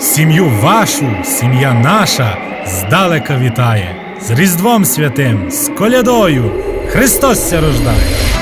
Сім'ю вашу, сім'я наша здалека вітає, з Різдвом Святим, з колядою Христос ся рождає.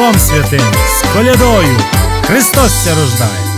Різдвом святим, з колядою Христос ся рождає.